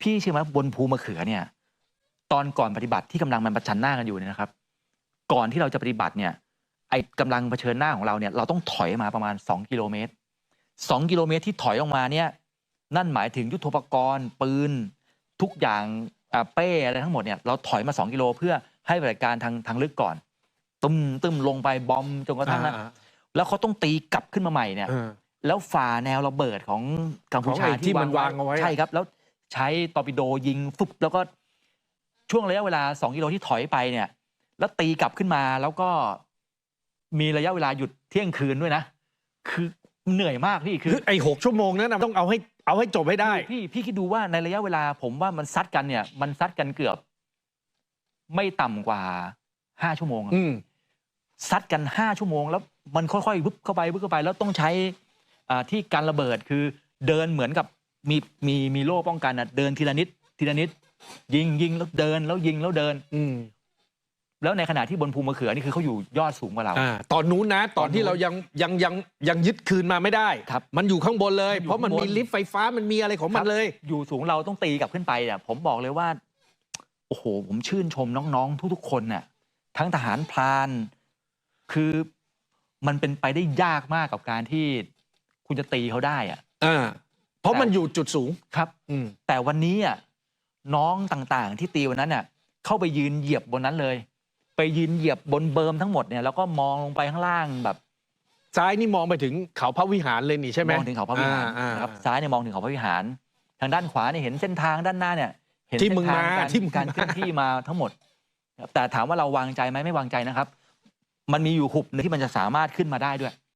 พี่เชื่อไหมบนภูมะเขือเนี่ย ตอนก่อนปฏิบัติที่กำลังมันประชันหน้ากันอยู่เนี่ยนะครับ ก่อนที่เราจะปฏิบัติเนี่ย ไอ้กำลังเผชิญหน้าของเราเนี่ย เราต้องถอยมาประมาณ 2 กิโลเมตร 2 กิโลเมตรที่ถอยออกมาเนี่ย นั่นหมายถึงยุทโธปกรณ์ ปืน ทุกอย่างอ่าเป้อะไรทั้งหมดเนี่ยเราถอยมา 2 กิโลเพื่อให้บริการทางทางลึกก่อนตึมตึมลงไปบอมจนกระทั่งนะอ่าแล้วเขาต้องตีกลับขึ้นมาใหม่เนี่ยเออแล้วฝ่าแนวระเบิดของกัมพูชาของไอ้ที่มันวางเอาไว้ใช่ครับแล้ว ใช้ตอร์ปิโดยิงฟุบแล้วก็ช่วงระยะเวลา 2 กิโลที่ถอยไปเนี่ย แล้วตีกลับขึ้นมาแล้วก็มีระยะเวลาหยุดเที่ยงคืนด้วยนะ คือเหนื่อยมากพี่คือคือไอ้หกชั่วโมงนั้นนะต้องเอาให้เอาให้จบให้ได้ พี่พี่คิดดูว่าในระยะเวลา ผมว่ามันซัดกันเนี่ย มันซัดกันเกือบ ไม่ต่ำกว่าห้าชั่วโมงอะอืม ซัดกันห้าชั่วโมง แล้วมันค่อยๆวุบเข้าไปวุบเข้าไป แล้วต้องใช้อ่าที่การระเบิดคือเดินเหมือนกับ มีมีมีโล่ป้องกันอะเดินทีละนิดทีละนิด ยิงยิงแล้วเดินแล้วยิงแล้วเดิน อืมแล้วในขณะที่บนภูมะเขือนี่คือเขาอยู่ยอดสูงกว่าเรา อ่าตอนนู้นนะ ตอนที่เรายังยังยังยังยึดคืนมาไม่ได้ครับมันอยู่ข้างบนเลย มันอยู่เพราะมันข้างบมีนลิฟต์ไฟฟ้ามันมีอะไรของมันเลย อยู่สูงเราต้องตีกลับขึ้นไปเนี่ยผมบอกเลยว่า โอ้โห ผมชื่นชมน้องๆ ทุกๆคนน่ะทั้งทหารพราน คือมันเป็นไปได้ยากมากกับการที่คุณจะตีเขาได้อะอ่าเพ ราะแต่มันอยู่จุดสูงครับอืมแต่วันนี้อะน้องต่างๆ ที่ตีวันนั้นน่ะเข้าไปยืนเหยียบบนนั้นเลย ไปยืนเหยียบบนเบิร์มทั้งหมดเนี่ยแล้วก็มองลงไปข้างล่างแบบ ซ้ายนี่มองไปถึงเขาพระวิหารเลยนี่ใช่ไหมมองถึงเขาพระวิหารอ่านะครับอ่าซ้ายเนี่ยมองถึงเขาพระวิหาร ทางด้านขวาเนี่ยเห็นเส้นทางด้านหน้าเนี่ยเห็นที่มึงเส้นทมาการที่มึงการมาเคลื่อนที่มาทั้งหมดครับแต่ถามว่าเราวางใจไหมไม่วางใจนะครับ มันมีอยู่หุบหนึงที่มันจะสามารถขึ้นมาได้ด้วย